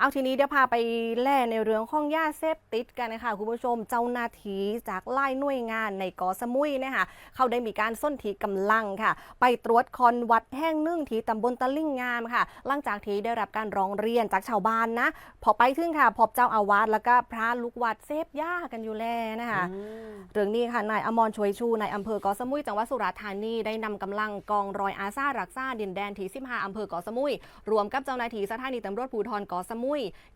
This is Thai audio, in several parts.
เอาทีนี้เดี๋ยวพาไปแล่ในเรื่องของยาเสพติดกันนะคะคุณผู้ชมเจ้าหน้าที่จากไล่หน่วยงานในเกาะสมุยนะคะเขาได้มีการส้นทีกำลังค่ะ ไปตรวจคอนวัดแห่งหนึ่งที่ตำบลตะลิ่งงามค่ะ หลังจากที่ได้รับการร้องเรียนจากชาวบ้านนะ พอไปถึงค่ะ พบเจ้าอาวาสแล้วก็พระลูกวัดเสพยากันอยู่แล้วนะคะเรื่องนี้ค่ะนายอมรช่วยชูนายอำเภอเกาะสมุยจังหวัดสุราษฎร์ธานีได้นำกำลังกองรอยอาซารักษาดินแดนที่15อำเภอเกาะสมุย รวมกับเจ้าหน้าที่สถานีตำรวจภูธรเกาะสมุย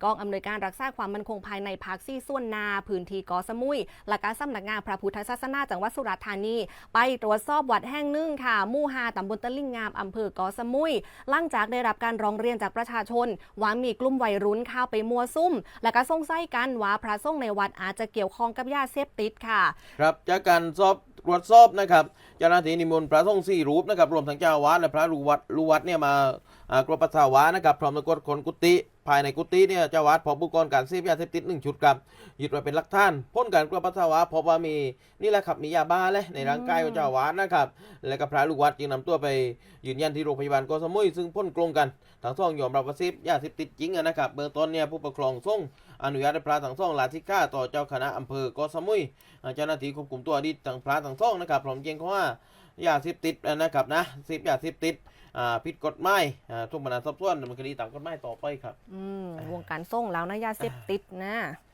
กองอำนวยการรักษาความมั่นคงภายในภาคซี่ส่วนนา พื้นที่เกาะสมุยและการสำนักงานพระพุทธศาสนาจังหวัดสุราษฎร์ธานี ไปตรวจสอบวัดแห่งหนึ่งค่ะมู่ฮาตำบลตะลิ่งงามอำเภอเกาะสมุยหลังจากได้รับการร้องเรียนจากประชาชน ว่ามีกลุ่มวัยรุ่นเข้าไปมัวซุ่ม และก็สงสัยกันว่าพระสงฆ์ในวัดอาจจะเกี่ยวข้องกับยาเสพติดค่ะ ครับจากการสอบตรวจสอบนะครับเจ้าหน้าที่นิมนต์พระสงฆ์สี่รูปนะครับรวมทั้งเจ้าวาสและพระลูกวัดลูวัดเนี่ยมา กรวจปัสสาวะนะครับพร้อมทั้งกดคนกุฏิภายในกุฏิเนี่ยเจ้าอาวาสพบอุปกรณ์การเสพยาเสพติดหนึ่งชุดครับยึดไว้เป็นหลักฐานพ้นการกรวจปัสสาวะพบว่ามีนี่แหละครับมียาบ้าเลยในร่างกายของเจ้าอาวาสนะครับ และก็พระลูกวัดจึงนำตัวไปยืนยันที่โรงพยาบาลเกาะสมุยซึ่งพ้นกลงกันทั้งสองยอมรับว่าเสพยาเสพติดจริงอะนะครับเบื้องต้นเนี่ยผู้ปกครองส่งอนุญาตให้พระทั้งสองลาธิก้าต่อเจ้าคณะอำเภอเกาะสมุยอ่าเจ้าหน้าที่ควบคุมตัวอดีตทั้งพระทั้งสองนะครับพร้อมเกียงเขาว่ายาเสพติดนะครับนะเสพยาเสพติด อ่าผิดกฎหมายอ่าทุกบรรดาสอบสวนดำเนินคดีตามกฎหมายต่อไปครับ อืมวงการส่งแล้วนะยาเสพติดนะ